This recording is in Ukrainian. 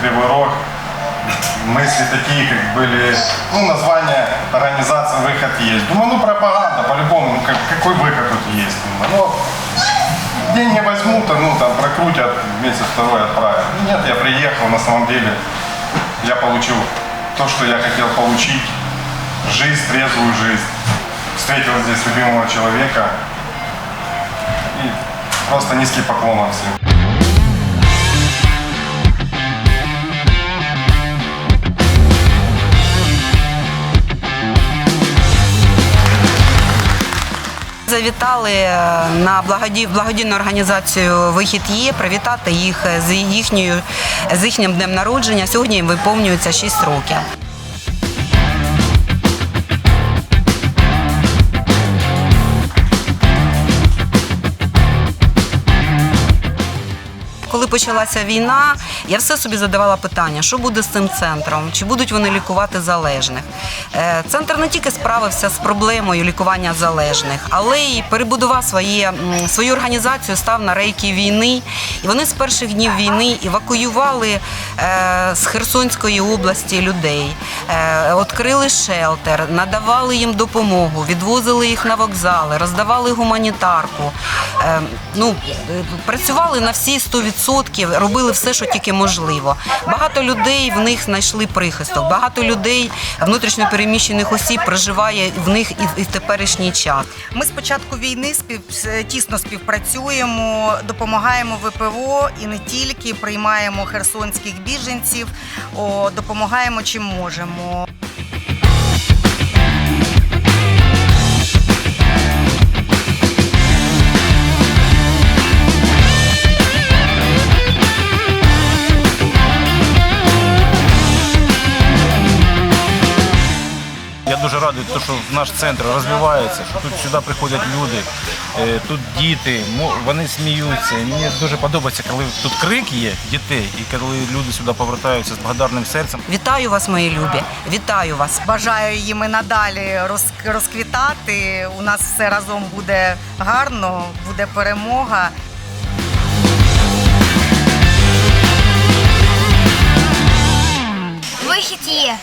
Кривой Рог. Мысли такие, как были, ну, название организации «Выход есть». Думаю, ну, пропаганда, по-любому, ну, как- какой выход тут есть? Думаю, Ну, деньги возьмут, а, ну, там, прокрутят, месяц-второй отправят. Нет, я приехал, на самом деле, я получил то, что я хотел получить. Жизнь, трезвую жизнь. Встретил здесь любимого человека. И просто низкий поклон всем. Завітали е, на благоді... благодійну організацію Вихід є привітати їх з їхньою з їхнім днем народження. Сьогодні їм виповнюється 6 років. Почалася війна, я все собі задавала питання, що буде з цим центром, чи будуть вони лікувати залежних. Е, Центр не тільки справився з проблемою лікування залежних, але й перебудував своє, свою організацію, став на рейки війни. І вони з перших днів війни евакуювали е, з Херсонської області людей, е, відкрили шелтер, надавали їм допомогу, відвозили їх на вокзали, роздавали гуманітарку. Ну, працювали на всі 100%, робили все, що тільки можливо. Багато людей в них знайшли прихисток. Багато людей внутрішньо переміщених осіб проживає в них і, в теперішній час. Ми з початку війни спів тісно співпрацюємо, допомагаємо ВПО і не тільки приймаємо херсонських біженців, допомагаємо чим можемо. дуже радує, що наш центр розвивається, що тут сюди приходять люди, е, тут діти, вони сміються. Мені дуже подобається, коли тут крик є дітей, і коли люди сюди повертаються з благодарним серцем. Вітаю вас, мої любі! Вітаю вас! Бажаю їм і надалі розквітати. У нас все разом буде гарно, буде перемога. Вихід є.